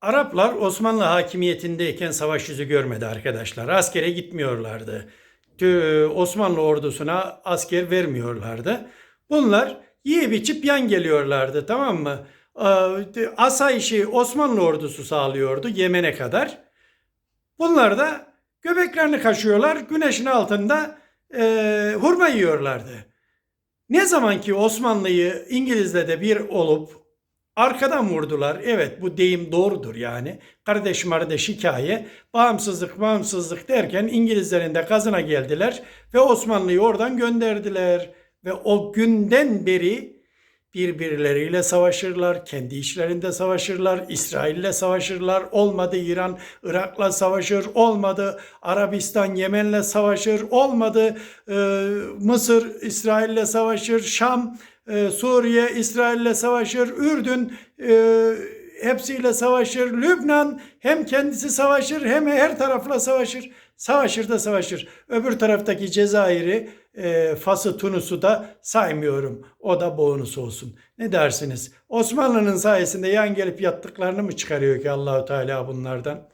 Araplar Osmanlı hakimiyetindeyken savaş yüzü görmedi arkadaşlar. Askere gitmiyorlardı. Osmanlı ordusuna asker vermiyorlardı. Bunlar yiyip içip yan geliyorlardı tamam mı? Ee, Asayişi Osmanlı ordusu sağlıyordu Yemen'e kadar. Bunlar da göbeklerini kaşıyorlar. Güneşin altında e, hurma yiyorlardı. Ne zaman ki Osmanlı'yı İngiliz'le de bir olup arkadan vurdular. Evet bu deyim doğrudur yani. Kardeş kardeş hikaye. Bağımsızlık bağımsızlık derken İngilizlerin de gazına geldiler ve Osmanlı'yı oradan gönderdiler. Ve o günden beri birbirleriyle savaşırlar, kendi içlerinde savaşırlar, İsrail'le savaşırlar, olmadı İran, Irak'la savaşır, olmadı Arabistan, Yemen'le savaşır, olmadı e, Mısır, İsrail'le savaşır, Şam, e, Suriye, İsrail'le savaşır, Ürdün, e, hepsiyle savaşır, Lübnan hem kendisi savaşır hem her tarafla savaşır. Savaşır da savaşır. Öbür taraftaki Cezayir'i, e, Fas'ı, Tunus'u da saymıyorum. O da bonus olsun. Ne dersiniz? Osmanlı'nın sayesinde yan gelip yattıklarını mı çıkarıyor ki Allahu Teala bunlardan?